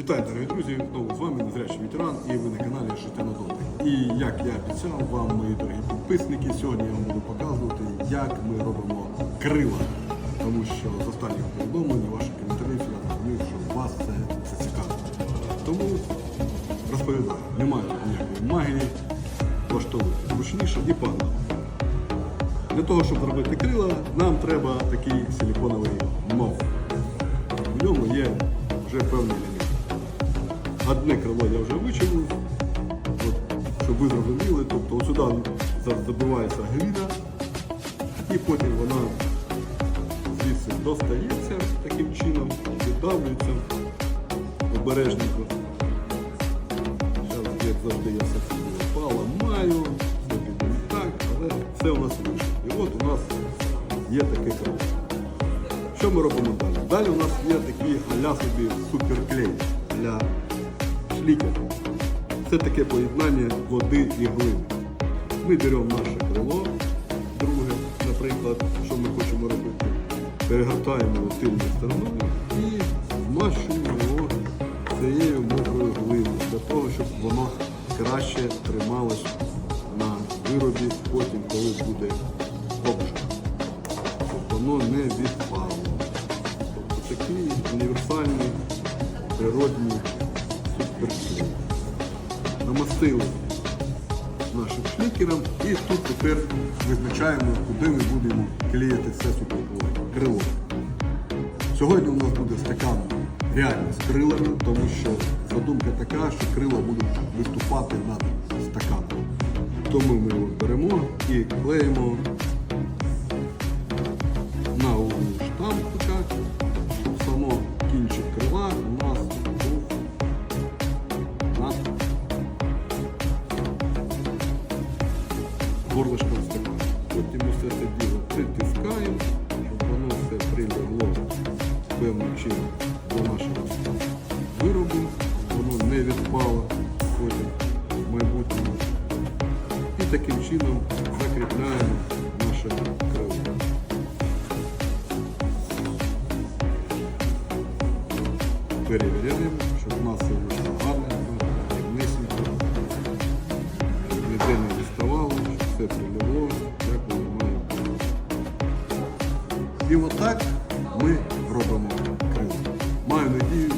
Вітаю, дорогі друзі! Знову з вами незрячий ветеран і ви на каналі Життя на дотик. І як я обіцяв вам, мої дорогі підписники, сьогодні я вам буду показувати, як ми робимо крила. Тому що з останніх повідомлень ваших коментарів я розумію, що вас це зацікавить. Тому розповідаю, немає ніякої магії, влаштовуйте зручніше і погнали. Для того, щоб зробити крила, нам треба такий силиконовий мов. В ньому є вже певний елемент. Одне крило я вже вичавив, от, щоб ви зрозуміли, тобто сюди забивається гліна, і потім вона звідси достається таким чином, видавлюється обережненько. Зараз, як завжди, я все поламаю, все піде так, але все у нас вийшло. І от у нас є таке крило. Що ми робимо далі? Далі у нас є такі аля собі суперклей для шлікер. Це таке поєднання води і глини. Ми беремо наше крило, друге, наприклад, що ми хочемо робити. Перегортаємо його стороною і змащуємо його цією мокрою глиною, для того, щоб воно краще трималось на виробі потім, коли буде обжиг щоб воно не відпало. Тобто такий універсальний природний суперклей. Намастили нашим шлікером і тут тепер визначаємо, куди ми будемо клеїти це суперкрило. Сьогодні у нас буде стакан реально з крилами, тому що задумка така, що крила будуть виступати над стаканом. Тому ми його беремо і клеїмо горлышком стакана. Потім усе це діло притискаємо, щоб воно все прилягло певним чином до нашого виробу, воно не відпало потім в майбутньому. І таким чином закріпляємо наше крило. перевіряємо, щоб у нас все вийшло гарненько, все приляло, як воно має бути. І отак ми робимо крила. Маю надію,